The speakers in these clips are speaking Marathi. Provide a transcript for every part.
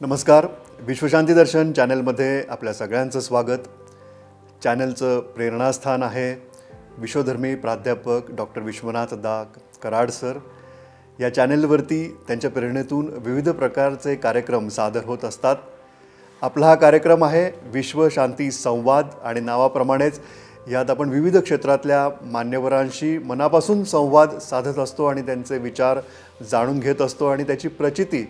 नमस्कार. विश्वशांती दर्शन चॅनलमध्ये आपल्या सगळ्यांचं स्वागत. चॅनलचं प्रेरणास्थान आहे विश्वधर्मी प्राध्यापक डॉक्टर विश्वनाथ दा कराड सर. या चॅनलवरती त्यांच्या प्रेरणेतून विविध प्रकारचे कार्यक्रम सादर होत असतात. आपला हा कार्यक्रम आहे विश्वशांती संवाद आणि नावाप्रमाणेच यात आपण विविध क्षेत्रातल्या मान्यवरांशी मनापासून संवाद साधत असतो आणि त्यांचे विचार जाणून घेत असतो आणि त्याची प्रचिती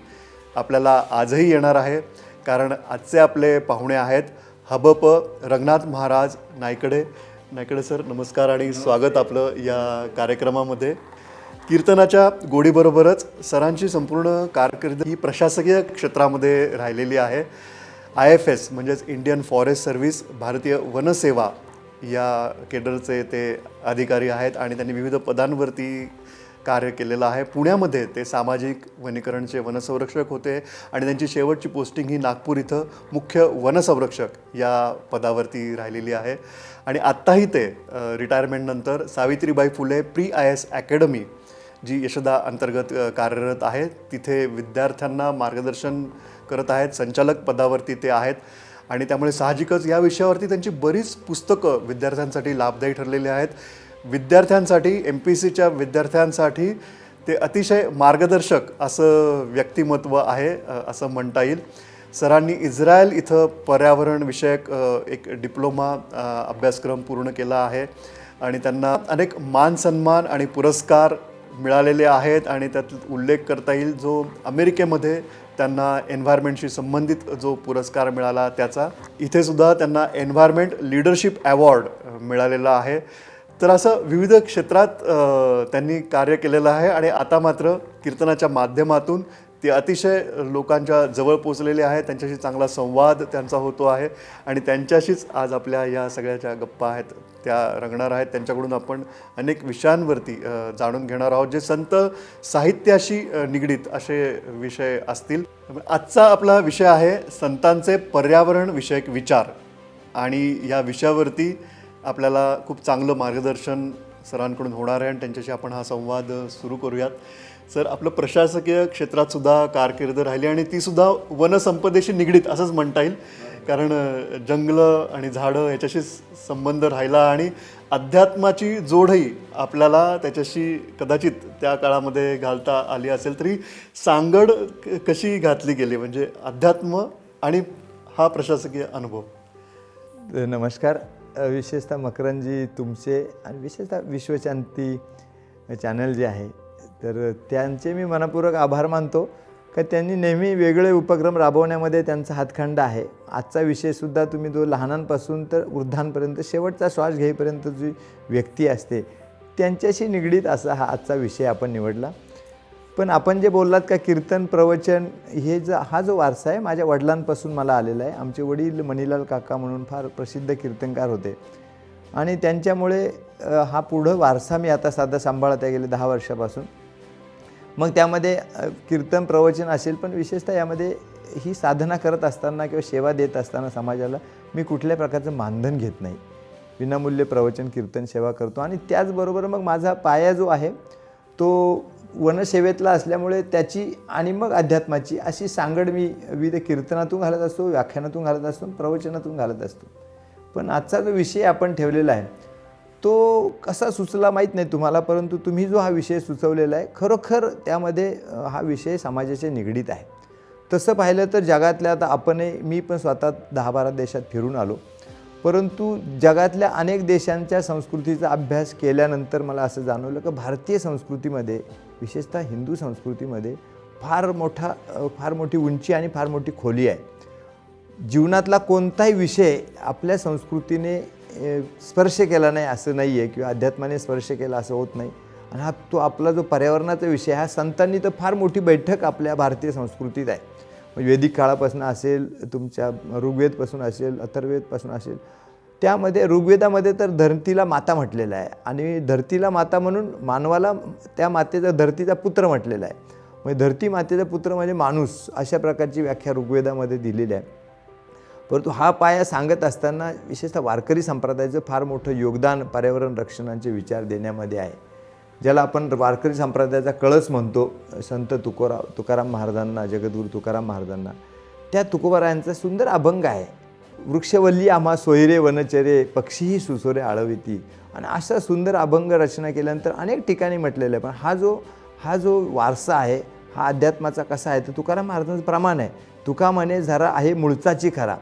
आपल्याला आजही येणार आहे. कारण आजचे आपले पाहुणे आहेत हबप रंगनाथ महाराज नायकडे नायकडे सर नमस्कार आणि स्वागत आपलं या कार्यक्रमामध्ये. कीर्तनाच्या गोडीबरोबरच सरांची संपूर्ण कारकीर्द ही प्रशासकीय क्षेत्रामध्ये राहिलेली आहे. आय एफ एस म्हणजेच इंडियन फॉरेस्ट सर्व्हिस भारतीय वनसेवा या केडरचे ते अधिकारी आहेत आणि त्यांनी विविध पदांवरती कार्य केलेलं आहे. पुण्यामध्ये ते सामाजिक वनीकरणचे वनसंरक्षक होते आणि त्यांची शेवटची पोस्टिंग ही नागपूर इथं मुख्य वनसंरक्षक या पदावरती राहिलेली आहे. आणि आत्ताही ते रिटायरमेंटनंतर Savitribai Phule pre I S academy जी यशदा अंतर्गत कार्यरत आहे तिथे विद्यार्थ्यांना मार्गदर्शन करत आहेत संचालक पदावरती ते आहेत. आणि त्यामुळे साहजिकच या विषयावरती त्यांची बरीच पुस्तकं विद्यार्थ्यांसाठी लाभदायी ठरलेली आहेत. विद्यार्थ्यांसाठी एम पी सीच्या विद्यार्थ्यांसाठी ते अतिशय मार्गदर्शक असं व्यक्तिमत्व आहे असं म्हणता येईल. सरांनी इस्रायल इथं पर्यावरणविषयक एक डिप्लोमा अभ्यासक्रम पूर्ण केला आहे आणि त्यांना अनेक मान सन्मान आणि पुरस्कार मिळालेले आहेत आणि त्यात उल्लेख करता येईल जो अमेरिकेमध्ये त्यांना एन्व्हायरमेंटशी संबंधित जो पुरस्कार मिळाला त्याचा. इथेसुद्धा त्यांना एन्व्हायरमेंट लिडरशिप अवॉर्ड मिळालेला आहे. तर असं विविध क्षेत्रात त्यांनी कार्य केलेलं आहे आणि आता मात्र कीर्तनाच्या माध्यमातून ते अतिशय लोकांच्या जवळ पोचलेले आहे. त्यांच्याशी चांगला संवाद त्यांचा होतो आहे आणि त्यांच्याशीच आज आपल्या या सगळ्याच्या गप्पा आहेत त्या रंगणार आहेत. त्यांच्याकडून आपण अनेक विषयांवरती जाणून घेणार आहोत जे संत साहित्याशी निगडीत असे विषय असतील. आजचा आपला विषय आहे संतांचे पर्यावरण विषयक विचार आणि या विषयावरती आपल्याला खूप चांगलं मार्गदर्शन सरांकडून होणार आहे आणि त्यांच्याशी आपण हा संवाद सुरू करूयात. सर आपलं प्रशासकीय क्षेत्रात सुद्धा कारकीर्द राहिली आणि ती सुद्धा वनसंपदेशी निगडीत असंच म्हणता येईल. कारण जंगलं आणि झाडं याच्याशी संबंध राहिला आणि अध्यात्माची जोडही आपल्याला त्याच्याशी कदाचित त्या काळामध्ये घालता आली असेल तरी सांगड क- कशी घातली गेली? म्हणजे अध्यात्म आणि हा प्रशासकीय अनुभव. नमस्कार. विशेषतः मकरंजी तुमचे आणि विशेषतः विश्वशांती चॅनल जे आहे तर त्यांचे मी मनपूर्वक आभार मानतो. का त्यांनी नेहमी वेगळे उपक्रम राबवण्यामध्ये त्यांचा हातखंड आहे. आजचा विषयसुद्धा तुम्ही जो लहानांपासून तर वृद्धांपर्यंत शेवटचा श्वास घेईपर्यंत जी व्यक्ती असते त्यांच्याशी निगडीत असा हा आजचा विषय आपण निवडला. पण आपण जे बोललात का कीर्तन प्रवचन हे ज हा जो वारसा आहे माझ्या वडिलांपासून मला आलेला आहे. आमचे वडील मणिलाल काका म्हणून फार प्रसिद्ध कीर्तनकार होते. आणि त्यांच्यामुळे हा पुढं वारसा मी आता साधा सांभाळत आहे गेले दहा वर्षापासून. मग त्यामध्ये कीर्तन प्रवचन असेल पण विशेषतः यामध्ये ही साधना करत असताना किंवा सेवा देत असताना समाजाला मी कुठल्या प्रकारचं मानधन घेत नाही. विनामूल्य प्रवचन कीर्तन सेवा करतो. आणि त्याचबरोबर मग माझा पाया जो आहे तो वनसेवेतला असल्यामुळे त्याची आणि मग अध्यात्माची अशी सांगड मी विविध कीर्तनातून घालत असतो व्याख्यानातून घालत असतो प्रवचनातून घालत असतो. पण आजचा जो विषय आपण ठेवलेला आहे तो कसा सुचला माहीत नाही तुम्हाला परंतु तुम्ही जो हा विषय सुचवलेला आहे खरोखर त्यामध्ये हा विषय समाजाच्या निगडीत आहे. तसं पाहिलं तर जगातल्या आता आपणही मी पण स्वतः दहा बारा देशात फिरून आलो. परंतु जगातल्या अनेक देशांच्या संस्कृतीचा अभ्यास केल्यानंतर मला असं जाणवलं की भारतीय संस्कृतीमध्ये विशेषतः हिंदू संस्कृतीमध्ये फार मोठा फार मोठी उंची आणि फार मोठी खोली आहे. जीवनातला कोणताही विषय आपल्या संस्कृतीने स्पर्श केला नाही असं नाही आहे किंवा अध्यात्माने स्पर्श केला असं होत नाही. आणि हा तो आपला जो पर्यावरणाचा विषय हा संतांनी तर फार मोठी बैठक आपल्या भारतीय संस्कृतीत आहे. वेदिक वैदिक काळापासून असेल तुमच्या ऋग्वेदपासून असेल अथर्वेदपासून असेल त्यामध्ये ऋग्वेदामध्ये तर धरतीला माता म्हटलेलं आहे. आणि धरतीला माता म्हणून मानवाला त्या मातेचा धरतीचा पुत्र म्हटलेला आहे. म्हणजे धरती मातेचा पुत्र म्हणजे माणूस अशा प्रकारची व्याख्या ऋग्वेदामध्ये दिलेली आहे. परंतु हा पाया सांगत असताना विशेषतः वारकरी संप्रदायाचं फार मोठं योगदान पर्यावरण रक्षणाचे विचार देण्यामध्ये आहे. ज्याला आपण वारकरी संप्रदायाचा कळस म्हणतो संत तुकोरा तुकाराम महाराजांना जगद्गुरू तुकाराम महाराजांना त्या तुकोबारायांचा सुंदर अभंग आहे. वृक्षवल्ली आम्हा सोयरे वनचरे पक्षीही सुसोरे आळविती. आणि असा सुंदर अभंग रचना केल्यानंतर अनेक ठिकाणी म्हटलेलं आहे. पण हा जो हा जो वारसा आहे हा अध्यात्माचा कसा आहे तर तुकाराम महाराजांचं प्रमाण आहे. तुका म्हणे झरा आहे मुळचाची खरा.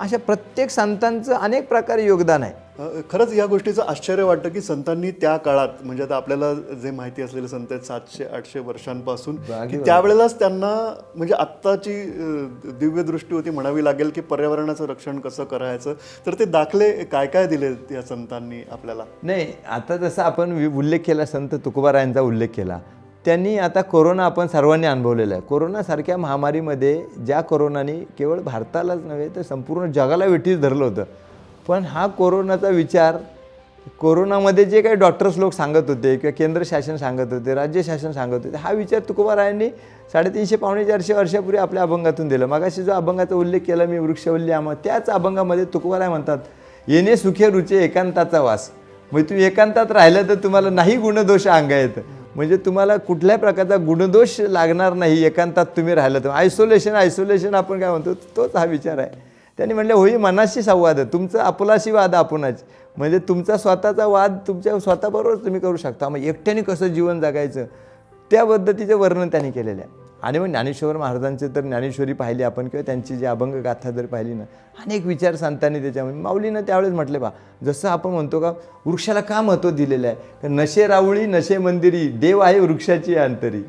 अशा प्रत्येक संतांचं अनेक प्रकारे योगदान आहे. खरंच या गोष्टीचं आश्चर्य वाटतं की संतांनी त्या काळात म्हणजे आता आपल्याला जे माहिती असलेले संत आहेत सातशे आठशे वर्षांपासून की त्यावेळेला त्यांना म्हणजे आत्ताची अ, दिव्य दृष्टी होती म्हणावी लागेल की पर्यावरणाचं रक्षण कसं करायचं तर ते दाखले काय काय दिले या संतांनी आपल्याला? नाही आता जसं आपण उल्लेख केला संत तुकोबारायांचा उल्लेख केला त्यांनी आता कोरोना आपण सर्वांनी अनुभवलेला आहे. कोरोनासारख्या महामारीमध्ये ज्या कोरोनाने केवळ भारतालाच नव्हे तर संपूर्ण जगाला वेठीस धरलं होतं. पण हा कोरोनाचा विचार कोरोनामध्ये जे काही डॉक्टर्स लोक सांगत होते किंवा केंद्र शासन सांगत होते राज्य शासन सांगत होते हा विचार तुकोबारायांनी साडेतीनशे पावणे चारशे वर्षापूर्वी आपल्या अभंगातून दिला. मगाशी जो अभंगाचा उल्लेख केला मी वृक्षवल्ली आम्हा त्याच अभंगामध्ये तुकोबाराय म्हणतात येणे सुखे रुचे एकांताचा वास. म्हणजे तुम्ही एकांतात राहिलं तर तुम्हाला नाही गुणदोष अंगा येतं. म्हणजे तुम्हाला कुठल्याही प्रकारचा गुणदोष लागणार नाही एकांतात तुम्ही राहिलं तर. आयसोलेशन आयसोलेशन आपण काय म्हणतो तोच हा विचार आहे. त्यांनी म्हटलं होई मनाशी संवाद तुमचं आपलाशी वाद आपणच म्हणजे तुमचा स्वतःचा वाद तुमच्या स्वतःबरोबर तुम्ही करू शकता. मग एकट्याने कसं जीवन जगायचं? त्या पद्धतीचं वर्णन त्यांनी केलेलं आहे. आणि मग ज्ञानेश्वर महाराजांचे तर ज्ञानेश्वरी पाहिली आपण किंवा त्यांची जी अभंग गाथा जर पाहिली ना अनेक विचार सांगताना त्याच्यामध्ये माऊलीनं त्यावेळेस म्हटले बा जसं आपण म्हणतो का वृक्षाला का महत्त्व दिलेलं आहे? तर नशे रावळी नशे मंदिरी देव आहे वृक्षाची अंतरी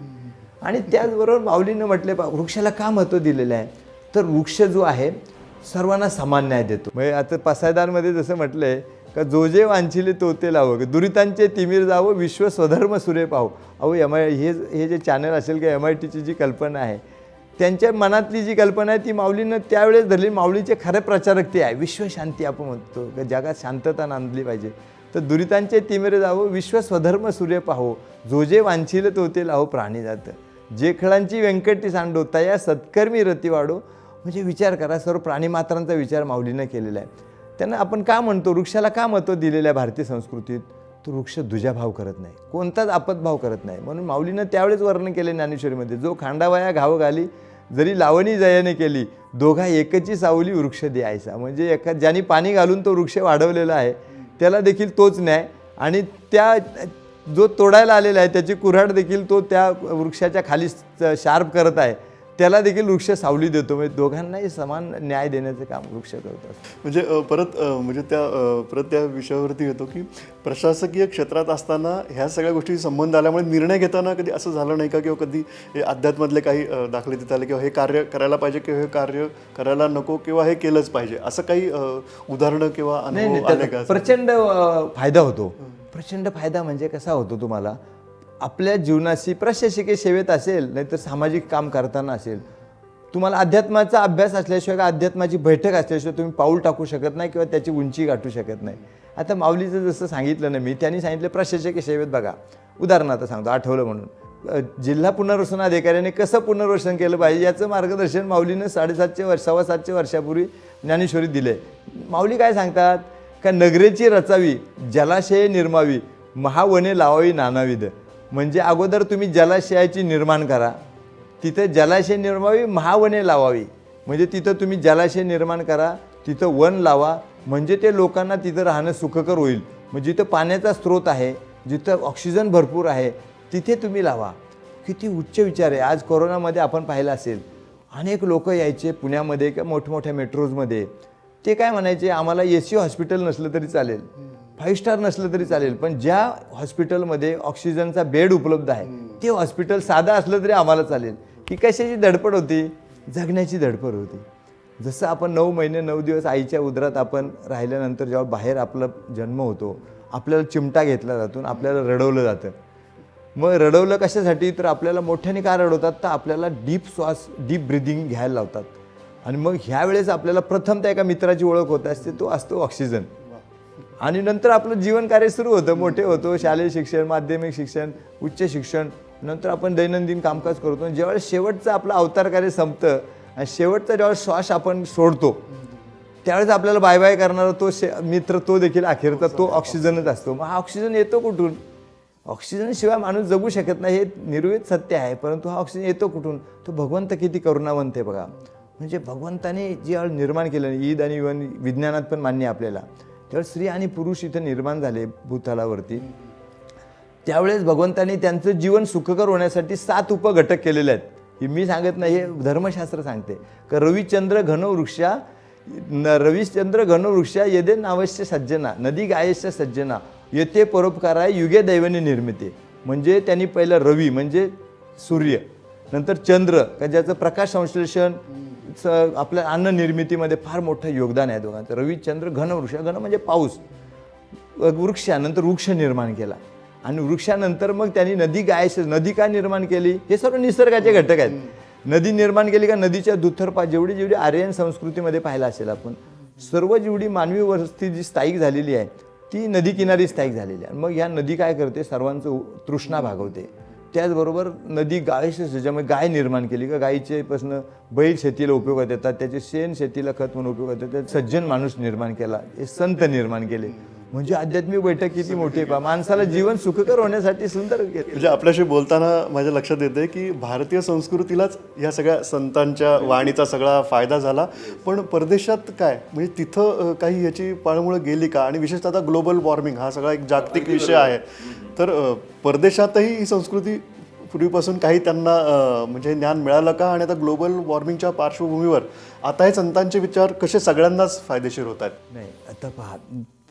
आणि त्याचबरोबर माऊलीनं म्हटले बा वृक्षाला का महत्त्व दिलेलं आहे? तर वृक्ष जो आहे सर्वांना समान न्याय देतो. म्हणजे आता पसायदारमध्ये जसं म्हटलं आहे का जो जे वांछिले तो ते लावं. दुरितांचे तिमीर जावं विश्व स्वधर्म सुरे पाहू अहो एम आय हे हे जे चॅनल असेल किंवा एम आय टीची जी कल्पना आहे त्यांच्या मनातली जी कल्पना आहे ती माऊलीनं त्यावेळेस धरली. माऊलीचे खरे प्रचारक ते आहे विश्वशांती आपण म्हणतो. का जगात शांतता नांदली पाहिजे. तर दुरितांचे तिमेरे जावं विश्व स्वधर्म सूर्य पाहो जो जे वांछिल तो ते लाहो प्राणी जातं. जेखळांची व्यंकटी सांडो तया सत्कर्मी रती वाढो. म्हणजे विचार करा सर्व प्राणीमात्रांचा विचार माऊलीनं केलेला आहे. त्यांना आपण का म्हणतो वृक्षाला का महत्त्व दिलेलं आहे भारतीय संस्कृतीत? तो वृक्ष दुजाभाव करत नाही कोणताच आपदभाव करत नाही. म्हणून माऊलीनं त्यावेळेस वर्णन केले ज्ञानेश्वरीमध्ये जो खांडावया घाव घाली जरी लावणी जयाने केली दोघा एकची सावली वृक्ष द्यायचा. म्हणजे एका ज्यांनी पाणी घालून तो वृक्ष वाढवलेला आहे त्याला देखील तोच न्याय. आणि त्या जो तोडायला आलेला आहे त्याची कुऱ्हाड देखील तो त्या वृक्षाच्या खाली शार्प करत आहे. त्याला देखील वृक्ष सावली देतो. म्हणजे दोघांनाही समान न्याय देण्याचं काम वृक्ष करत असतो म्हणजे परत म्हणजे त्या परत त्या विषयावरती येतो की प्रशासकीय क्षेत्रात असताना ह्या सगळ्या गोष्टी संबंध आल्यामुळे निर्णय घेताना कधी असं झालं नाही का? किंवा कधी अध्यात्मातले काही दाखले देता आले किंवा हे कार्य करायला पाहिजे किंवा हे कार्य करायला नको किंवा हे केलंच पाहिजे? असं काही उदाहरणं किंवा प्रचंड फायदा होतो. प्रचंड फायदा म्हणजे कसा होतो तुम्हाला? आपल्या जीवनाशी प्रशासकीय सेवेत असेल नाहीतर सामाजिक काम करताना असेल तुम्हाला अध्यात्माचा अभ्यास असल्याशिवाय का अध्यात्माची बैठक असल्याशिवाय तुम्ही पाऊल टाकू शकत नाही किंवा त्याची उंची गाठू शकत नाही. आता माऊलीचं जसं सांगितलं ना मी त्यांनी सांगितलं प्रशासकीय सेवेत बघा. उदाहरणार्थ सांगतो आठवलं म्हणून. जिल्हा पुनर्वसन अधिकाऱ्याने कसं पुनर्वसन केलं पाहिजे याचं मार्गदर्शन माऊलीनं साडेसातशे वर्ष सव्वा सातशे वर्षापूर्वी ज्ञानेश्वरी दिले. माऊली काय सांगतात? का नगरेची रचावी जलाशये निर्मावी महावने लावावी नानाविध. म्हणजे अगोदर तुम्ही जलाशयाची निर्माण करा. तिथं जलाशय निर्मावी महावने लावावी. म्हणजे तिथं तुम्ही जलाशय निर्माण करा तिथं वन लावा. म्हणजे ते लोकांना तिथं राहणं सुखकर होईल. मग जिथं पाण्याचा स्रोत आहे जिथं ऑक्सिजन भरपूर आहे तिथे तुम्ही लावा. किती उच्च विचार आहे. आज कोरोनामध्ये आपण पाहिलं असेल अनेक लोक यायचे पुण्यामध्ये किंवा मोठमोठ्या मेट्रोजमध्ये ते काय म्हणायचे आम्हाला ए सी हॉस्पिटल नसलं तरी चालेल. फाईव्ह स्टार नसलं तरी चालेल पण ज्या हॉस्पिटलमध्ये ऑक्सिजनचा बेड उपलब्ध आहे ते हॉस्पिटल साधं असलं तरी आम्हाला चालेल. ही कशाची धडपड होती? जगण्याची धडपड होती. जसं आपण नऊ महिने नऊ दिवस आईच्या उदरात आपण राहिल्यानंतर जेव्हा बाहेर आपला जन्म होतो आपल्याला चिमटा घेतला जातो आपल्याला रडवलं जातं. मग रडवलं कशासाठी? तर आपल्याला मोठ्याने का रडवतात? तर आपल्याला डीप श्वास डीप ब्रिदिंग घ्यायला लावतात. आणि मग ह्या वेळेस आपल्याला प्रथम त्या एका मित्राची ओळख होत असते तो असतो ऑक्सिजन. आणि नंतर आपलं जीवन कार्य सुरू होतं मोठे होतो शालेय शिक्षण माध्यमिक शिक्षण उच्च शिक्षण नंतर आपण दैनंदिन कामकाज करतो. आणि ज्यावेळेस शेवटचं आपलं अवतार कार्य संपतं आणि शेवटचा ज्यावेळेस श्वास आपण सोडतो त्यावेळेस आपल्याला बाय बाय करणारा तो शे मित्र तो देखील अखेरचा तो ऑक्सिजनच असतो. मग हा ऑक्सिजन येतो कुठून? ऑक्सिजनशिवाय माणूस जगू शकत नाही हे निर्वेद सत्य आहे परंतु हा ऑक्सिजन येतो कुठून? तो भगवंत किती करुणावंत आहे बघा. म्हणजे भगवंताने जे निर्माण केलं ईद आणि इवन विज्ञानात पण मान्य आपल्याला. तेव्हा स्त्री आणि पुरुष इथं निर्माण झाले भूतलावरती. त्यावेळेस भगवंतांनी त्यांचं जीवन सुखकर होण्यासाठी सात उपघटक केलेले आहेत. हे मी सांगत नाही हे धर्मशास्त्र सांगते. का रविचंद्र घनवृक्षा न रविचंद्र घनवृक्षा येदे नावश्य सज्जना नदी गायश्य सज्जना येते परोपकाराय युगे दैवनी निर्मिती. म्हणजे त्यांनी पहिलं रवी म्हणजे सूर्य. नंतर चंद्र का ज्याचं प्रकाश संश्लेषण आपल्या अन्न निर्मितीमध्ये फार मोठं योगदान आहे दोघांचं. रविचंद्र घनवृक्ष घन म्हणजे पाऊस. वृक्षानंतर वृक्ष निर्माण केला. आणि वृक्षानंतर मग त्यांनी नदी गायस नदी का निर्माण केली? हे सर्व निसर्गाचे घटक आहेत. नदी निर्माण केली का? नदीच्या दुथरपा जेवढी जेवढी आर्यन संस्कृतीमध्ये पाहिला असेल आपण सर्व जेवढी मानवी वस्ती जी स्थायिक झालेली आहे ती नदी किनारी स्थायिक झालेली आहे. मग ह्या नदी काय करते? सर्वांचं तृष्णा भागवते. त्याचबरोबर नदी गायशी ज्यामुळे गाय निर्माण केली का गायीचेपासून बैल शेतीला उपयोगात येतात त्याचे शेण शेतीला खत म्हणून उपयोगात येतात सज्जन माणूस निर्माण केला हे संत निर्माण केले. म्हणजे आध्यात्मिक बैठक किती मोठी आहे. माणसाला जीवन सुखकर होण्यासाठी सुंदर केले म्हणजे आपल्याशी बोलताना माझ्या लक्षात येते की भारतीय संस्कृतीलाच या सगळ्या संतांच्या वाणीचा सगळा फायदा झाला. पण परदेशात काय? म्हणजे तिथं काही याची पाळमुळं गेली का? आणि विशेषतः आता ग्लोबल वॉर्मिंग हा सगळा एक जागतिक विषय आहे. तर परदेशातही ही संस्कृती पूर्वीपासून काही त्यांना म्हणजे ज्ञान मिळालं का? आणि आता ग्लोबल वॉर्मिंगच्या पार्श्वभूमीवर आता हे संतांचे विचार कसे सगळ्यांनाच फायदेशीर होत आहेत? नाही आता पहा.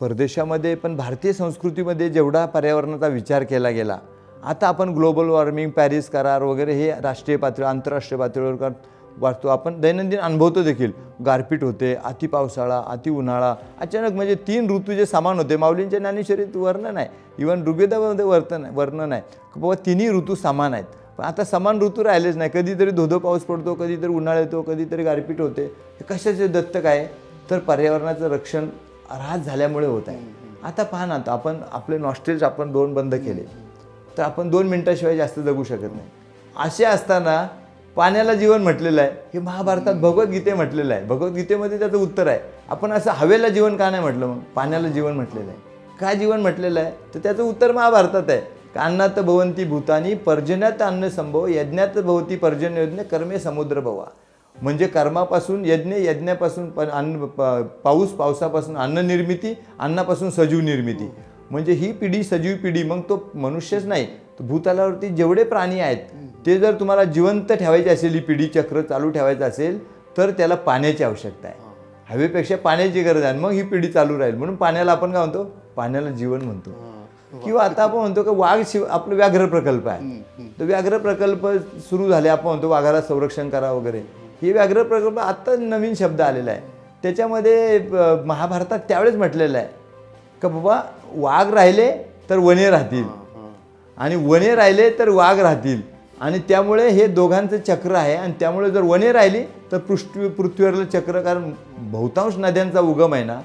परदेशामध्ये पण भारतीय संस्कृतीमध्ये जेवढा पर्यावरणाचा विचार केला गेला आता आपण ग्लोबल वॉर्मिंग पॅरिस करार वगैरे हे राष्ट्रीय पातळी आंतरराष्ट्रीय पातळीवर कर वाचतो आपण दैनंदिन अनुभवतो देखील गारपीट होते अति पावसाळा अति उन्हाळा अचानक म्हणजे तीन ऋतू जे समान होते माऊलींच्या ज्ञानेश्वरीत वर्णन आहे इवन ऋग्वेदामध्ये वर्तन आहे वर्णन आहे की बाबा तिन्ही ऋतू समान आहेत. पण आता समान ऋतू राहिलेच नाही कधीतरी धोधो पाऊस पडतो कधीतरी उन्हाळा येतो कधीतरी गारपीट होते. हे कशाचे दत्तक आहे? तर पर्यावरणाचं रक्षण ऱ्हास झाल्यामुळे होत आहे. आता पहा ना आता आपण आपले नॉस्ट्रेल्स आपण दोन बंद केले तर आपण दोन मिनटाशिवाय जास्त जगू शकत नाही. असे असताना पाण्याला जीवन म्हटलेलं आहे हे महाभारतात भगवद्गीते म्हटलेलं आहे. भगवद्गीतेमध्ये त्याचं उत्तर आहे. आपण असं हवेला जीवन का नाही म्हटलं मग? पाण्याला जीवन म्हटलेलं आहे. का जीवन म्हटलेलं आहे? तर त्याचं उत्तर महाभारतात आहे. का अन्नात भवंती भूतानी पर्जन्यात अन्न संभव यज्ञात भवती पर्जन्य यज्ञ कर्मे समुद्र भवा. म्हणजे कर्मापासून यज्ञ यज्ञापासून पण अन्न पाऊस पावसापासून अन्न निर्मिती अन्नापासून सजीव निर्मिती. म्हणजे ही पिढी सजीव पिढी मग तो मनुष्यच नाही. तर भूतलावरती जेवढे प्राणी आहेत ते जर तुम्हाला जिवंत ठेवायचे असेल ही पिढी चक्र चालू ठेवायचं असेल तर त्याला पाण्याची आवश्यकता आहे. हवेपेक्षा पाण्याची गरज आहे. मग ही पिढी चालू राहील. म्हणून पाण्याला आपण काय म्हणतो? पाण्याला जीवन म्हणतो. किंवा आता आपण म्हणतो की वाघ शिव आपलं व्याघ्र प्रकल्प आहे. तर व्याघ्र प्रकल्प सुरू झाले. आपण म्हणतो वाघाला संरक्षण करा वगैरे. हे व्याघ्र प्रकल्प आत्ता नवीन शब्द आलेला आहे. त्याच्यामध्ये महाभारतात त्यावेळेस म्हटलेलं आहे का बाबा वाघ राहिले तर वने राहतील. आणि वने राहिले तर वाघ राहतील. आणि त्यामुळे हे दोघांचं चक्र आहे. आणि त्यामुळे जर वने राहिली तर पृथ्वी पृथ्वीवरलं चक्र कारण बहुतांश नद्यांचा उगम आहे ना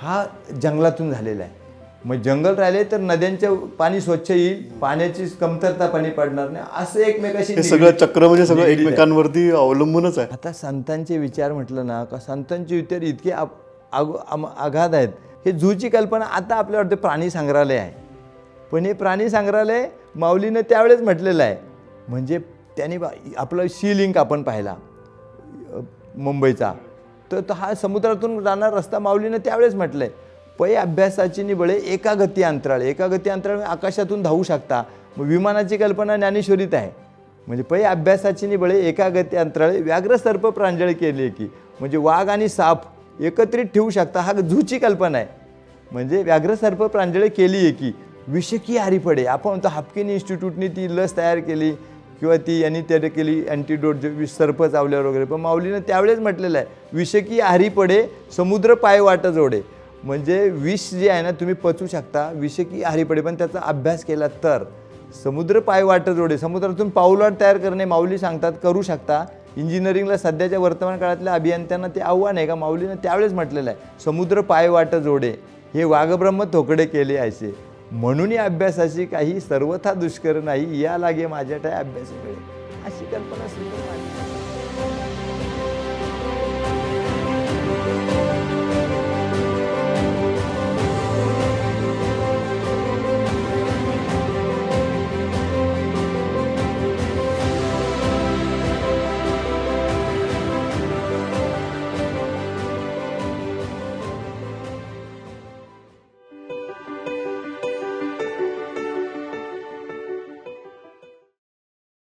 हा जंगलातून झालेला आहे. मग जंगल राहिले तर नद्यांचं पाणी स्वच्छ येईल पाण्याची कमतरता पाणी पडणार नाही. असं एकमेकाशी सगळं चक्र म्हणजे सगळं एकमेकांवरती अवलंबूनच आहे. आता संतांचे विचार म्हटलं ना का संतांचे विचार इतके आघात आहेत. हे झूची कल्पना आता आपल्या वाटतं प्राणी संग्रहालय आहे. पण हे प्राणी संग्रहालय माऊलीनं त्यावेळेस म्हटलेलं आहे. म्हणजे त्यांनी आपलं सी लिंक आपण पाहिला मुंबईचा. तर हा समुद्रातून जाणार रस्ता माऊलीनं त्यावेळेस म्हटलं आहे पै अभ्यासाची निबळे एका गती अंतराळ. एका गती अंतराळ आकाशातून धावू शकता. मग विमानाची कल्पना ज्ञानेश्वरीत आहे. म्हणजे पै अभ्यासाची निबळे एका गती अंतराळे व्याघ्र सर्प प्रांजळ केली की म्हणजे वाघ आणि साप एकत्रित ठेवू शकता हा झूची कल्पना आहे. म्हणजे व्याघ्र सर्प प्रांजळे केली आहे की विषकी आरीपडे. आपण म्हणतो हापकिन इन्स्टिट्यूटनी ती लस तयार केली किंवा ती यांनी तयार केली अँटीडोट जे वि सर्प चावल्यावर वगैरे. पण माऊलीनं त्यावेळेस म्हटलेलं आहे विषकी आरी पडे समुद्र पाय वाट जोडे म्हणजे विष जे आहे ना तुम्ही पचू शकता. विषकी आहारी पडे पण त्याचा अभ्यास केला तर. समुद्र पाय वाटर जोडे समुद्रातून पाऊलवाट तयार करणे माऊली सांगतात करू शकता. इंजिनिअरिंगला सध्याच्या वर्तमान काळातल्या अभियंत्यांना ते आव्हान आहे का? माऊलीनं त्यावेळेस म्हटलेलं आहे समुद्र पाय वाट जोडे हे वाघब्रह्म थोकडे केले असे. म्हणून या अभ्यासाची काही सर्वथा दुष्कर नाही या लागे माझ्या टाय अभ्यासाकडे. अशी कल्पना सुंदर